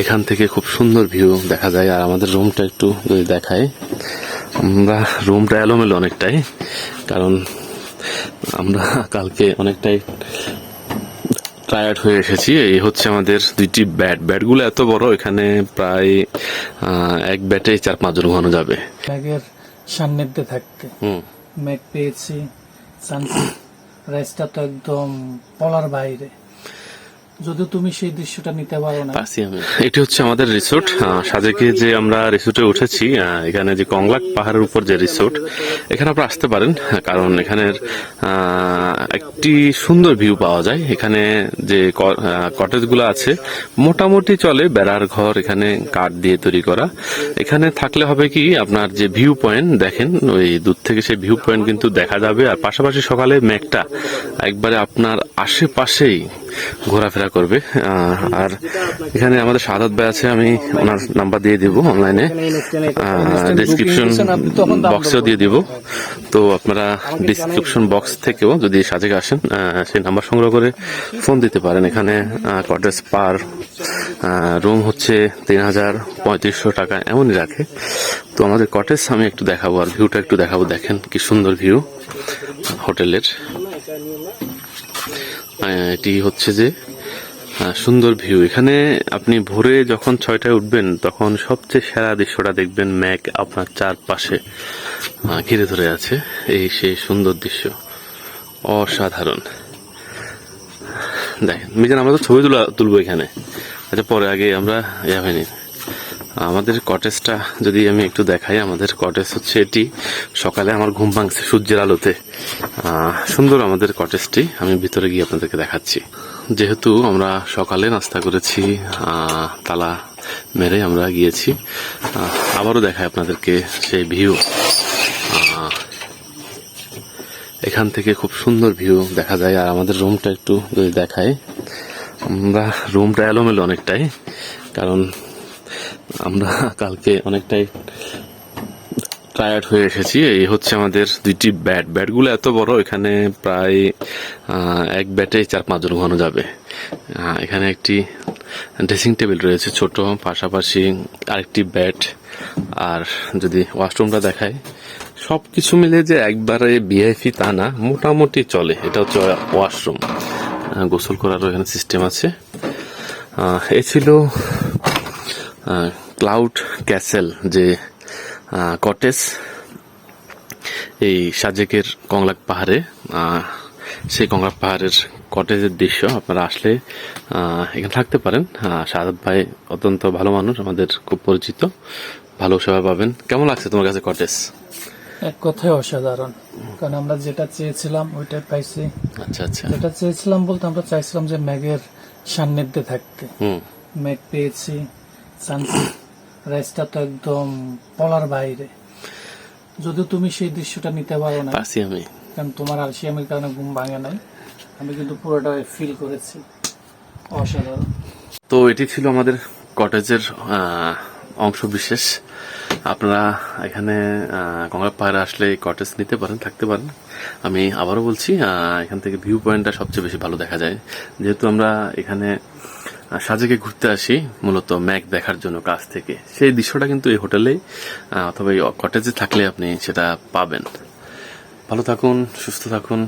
এখান থেকে খুব সুন্দর ভিউ দেখা যায়। আর আমাদের রুমটা একটু যদি দেখায় আমরা রুমটা এলোমেলো অনেকটাই কারণ আমরা কালকে অনেকটাই টায়ার্ড হয়ে এসেছি। এই হচ্ছে আমাদের দুইটি ব্যাট ব্যাটগুলো এত বড় এখানে প্রায় এক ব্যাটে চার পাঁচজন ঘুমানো যাবে। ম্যাগের সান্নিধ্যে থাকতে। হুম। ম্যাগ পেয়েছি সানসেট রাইসটা তো একদম পলার বাইরে। যদি তুমি সেই দৃশ্যটা নিতে পারো না। এটি হচ্ছে আমাদের রিসোর্ট। সাজেকে যে আমরা রিসোর্টে উঠেছি এখানে যে কংলাক পাহাড়ের উপর যে রিসোর্ট, এখানে আপনারা আসতে পারেন, কারণ এখানের একটি সুন্দর ভিউ পাওয়া যায়। এখানে যে কটেজগুলো আছে, মোটামুটি চলে বেড়ার ঘর এখানে কাঠ দিয়ে তৈরি করা। এখানে থাকলে হবে কি, আপনার যে ভিউ পয়েন্ট, দেখেন, ওই দূর থেকে সেই ভিউ পয়েন্ট কিন্তু দেখা যাবে। আর পাশাপাশি সকালে মেঘটা একবারে আপনার আশেপাশেই ঘোরাফেরা করবে। আর এখানে আমাদের সাদাত ভাই আছে, আমি ওনার নাম্বার দিয়ে দিব অনলাইনে। ডিসক্রিপশন বক্সেও দিয়ে দিব। তো আপনারা ডিসক্রিপশন বক্স থেকেও যদি সাজেকে আসেন সেই নাম্বার সংগ্রহ করে ফোন দিতে পারেন। এখানে কটেজ পার রুম হচ্ছে তিন হাজার পঁয়ত্রিশশো টাকা, এমনই রাখে। তো আমাদের কটেজ আমি একটু দেখাবো আর ভিউটা একটু দেখাবো। দেখেন কি সুন্দর ভিউ হোটেলের। এটি হচ্ছে যে সুন্দর ভিউ এখানে আপনি ভোরে যখন ছয়টায় উঠবেন, তখন সবচেয়ে সেরা দৃশ্যটা দেখবেন ম্যাক আপনার চারপাশে ঘিরে ধরে আছে। এই সেই সুন্দর দৃশ্য। অসাধারণ। দেখেন, মিজান, আমরা তো ছবি তোলা তুলবো এখানে। আচ্ছা পরে আগে আমরা ইয়া হয়নি আমাদের কটেজটা যদি আমি একটু দেখাই, আমাদের কটেজ হচ্ছে এটি। সকালে আমার ঘুম ভাঙছে সূর্যের আলোতে। সুন্দর আমাদের কটেজটি আমি ভিতরে গিয়ে আপনাদেরকে দেখাচ্ছি। যেহেতু আমরা সকালে নাস্তা করেছি তালা মেরে আমরা গিয়েছি আবারও দেখাই আপনাদেরকে সেই ভিউ এখান থেকে খুব সুন্দর ভিউ দেখা যায়। আর আমাদের রুমটা একটু যদি দেখায় আমরা রুমটা এলোমেলো অনেকটাই, কারণ আমরা কালকে অনেকটাই টায়ার্ড হয়ে এসেছি। এই হচ্ছে আমাদের দুইটি ব্যাট ব্যাটগুলো এত বড়, এখানে প্রায় এক ব্যাটে চার পাঁচজন ঘুমানো যাবে। এখানে একটি ড্রেসিং টেবিল রয়েছে ছোট, পাশাপাশি আরেকটি ব্যাট আর যদি ওয়াশরুমটা দেখায় সব কিছু মিলে যে একবারে বিআইপি তা না, মোটামুটি চলে। এটা হচ্ছে ওয়াশরুম গোসল করারও এখানে সিস্টেম আছে। এ ছিল ক্লাউড ক্যাসেল যে কটেজ এই সাজেকের কংলাক পাহাড়ে সেই কংলাক পাহাড়ের কটেজের দৃশ্য আপনারা আসলে এখানে থাকতে পারেন। সাদাত ভাই অত্যন্ত ভালো মানুষ আমাদের খুব পরিচিত। ভালো সেবা পাবেন। কেমন লাগছে তোমার কাছে কটেজ এক কথায় অসাধারণ। কারণ আমরা যেটা চেয়েছিলাম ওইটাই পাইছি। আচ্ছা আচ্ছা। যেটা চেয়েছিলাম বলতে আমরা চাইছিলাম যে ম্যাগের সান্নিধ্যে থাকতে। হুম। ম্যাগ পেয়েছি সানসেট রাইসটা তো একদম পলার বাইরে। যদি তুমি সেই দৃশ্যটা নিতে পারো না পারছি আমি। কারণ তোমার আলসিয়ামের কারণে ঘুম ভাঙে নাই। আমি কিন্তু পুরোটা ফিল করেছি অসাধারণ। তো এটি ছিল আমাদের কটেজের অংশ বিশেষ। আপনারা এখানে কংলা পাহাড়ে আসলে কটেজ নিতে পারেন থাকতে পারেন। আমি আবারও বলছি এখান থেকে ভিউ পয়েন্টটা সবচেয়ে বেশি ভালো দেখা যায়। যেহেতু আমরা এখানে সাজেকে ঘুরতে আসি, মূলত ম্যাক দেখার জন্য কাছ থেকে। সেই দৃশ্যটা কিন্তু এই হোটেলে অথবা এই কটেজে থাকলে আপনি সেটা পাবেন। ভালো থাকুন, সুস্থ থাকুন